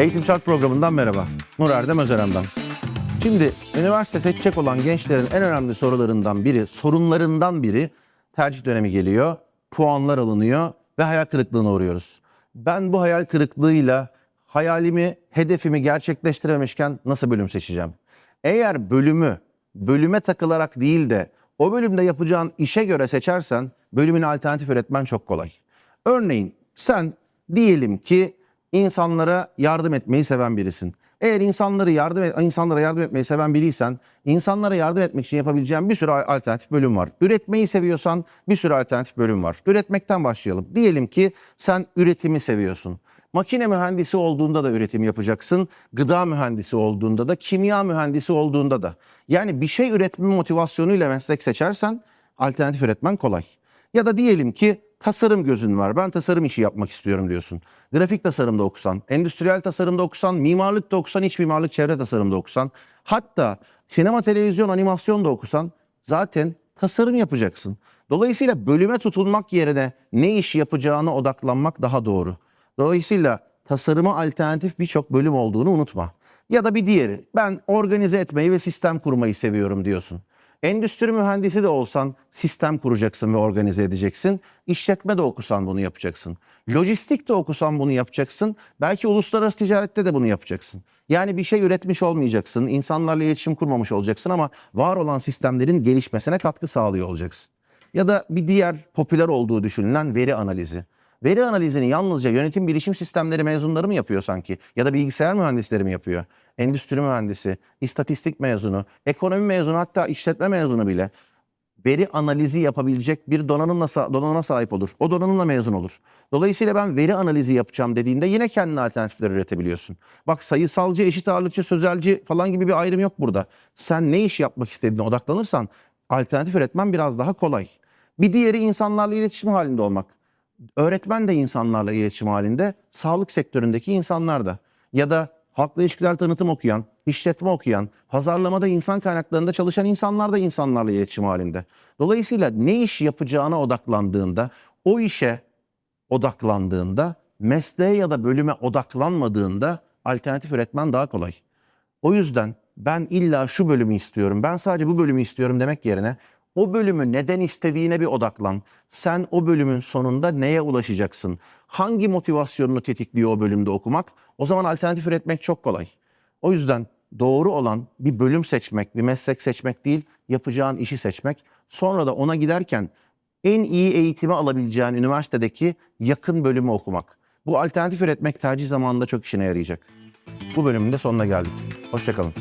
Eğitim Şart programından merhaba. Nur Erdem Özören'den. Şimdi üniversite seçecek olan gençlerin en önemli sorularından biri, sorunlarından biri tercih dönemi geliyor, puanlar alınıyor ve hayal kırıklığına uğruyoruz. Ben bu hayal kırıklığıyla hayalimi, hedefimi gerçekleştirememişken nasıl bölüm seçeceğim? Eğer bölümü bölüme takılarak değil de o bölümde yapacağın işe göre seçersen bölümün alternatif üretmen çok kolay. Örneğin sen diyelim ki insanlara yardım etmeyi seven birisin. Eğer insanları yardım et, insanlara yardım etmeyi seven biriysen, insanlara yardım etmek için yapabileceğin bir sürü alternatif bölüm var. Üretmeyi seviyorsan bir sürü alternatif bölüm var. Üretmekten başlayalım. Diyelim ki sen üretimi seviyorsun. Makine mühendisi olduğunda da üretim yapacaksın. Gıda mühendisi olduğunda da, kimya mühendisi olduğunda da. Yani bir şey üretme motivasyonuyla meslek seçersen alternatif üretmen kolay. Ya da diyelim ki tasarım gözün var. Ben tasarım işi yapmak istiyorum diyorsun. Grafik tasarımda okusan, endüstriyel tasarımda okusan, mimarlıkta okusan, iç mimarlık çevre tasarımda okusan, hatta sinema, televizyon, animasyon da okusan zaten tasarım yapacaksın. Dolayısıyla bölüme tutulmak yerine ne iş yapacağına odaklanmak daha doğru. Dolayısıyla tasarıma alternatif birçok bölüm olduğunu unutma. Ya da bir diğeri ben organize etmeyi ve sistem kurmayı seviyorum diyorsun. Endüstri mühendisi de olsan sistem kuracaksın ve organize edeceksin. İşletme de okusan bunu yapacaksın. Lojistik de okusan bunu yapacaksın. Belki uluslararası ticarette de bunu yapacaksın. Yani bir şey üretmiş olmayacaksın. insanlarla iletişim kurmamış olacaksın ama var olan sistemlerin gelişmesine katkı sağlıyor olacaksın. Ya da bir diğer popüler olduğu düşünülen veri analizi. Veri analizini yalnızca yönetim bilişim sistemleri mezunları mı yapıyor sanki? Ya da bilgisayar mühendisleri mi yapıyor? Endüstri mühendisi, istatistik mezunu, ekonomi mezunu hatta işletme mezunu bile veri analizi yapabilecek bir donanımla donanıma sahip olur. O donanımla mezun olur. Dolayısıyla ben veri analizi yapacağım dediğinde yine kendine alternatifler üretebiliyorsun. Bak sayısalcı, eşit ağırlıkçı, sözelci falan gibi bir ayrım yok burada. Sen ne iş yapmak istediğine odaklanırsan alternatif üretmen biraz daha kolay. Bir diğeri insanlarla iletişim halinde olmak. Öğretmen de insanlarla iletişim halinde, sağlık sektöründeki insanlar da. Ya da halkla ilişkiler tanıtım okuyan, işletme okuyan, pazarlamada insan kaynaklarında çalışan insanlar da insanlarla iletişim halinde. Dolayısıyla ne iş yapacağına odaklandığında, o işe odaklandığında, mesleğe ya da bölüme odaklanmadığında alternatif üretmen daha kolay. O yüzden ben illa şu bölümü istiyorum, ben sadece bu bölümü istiyorum demek yerine o bölümü neden istediğine bir odaklan. Sen o bölümün sonunda neye ulaşacaksın? Hangi motivasyonunu tetikliyor o bölümde okumak? O zaman alternatif üretmek çok kolay. O yüzden doğru olan bir bölüm seçmek, bir meslek seçmek değil, yapacağın işi seçmek. Sonra da ona giderken en iyi eğitimi alabileceğin üniversitedeki yakın bölümü okumak. Bu alternatif üretmek tercih zamanında çok işine yarayacak. Bu bölümün de sonuna geldik. Hoşçakalın.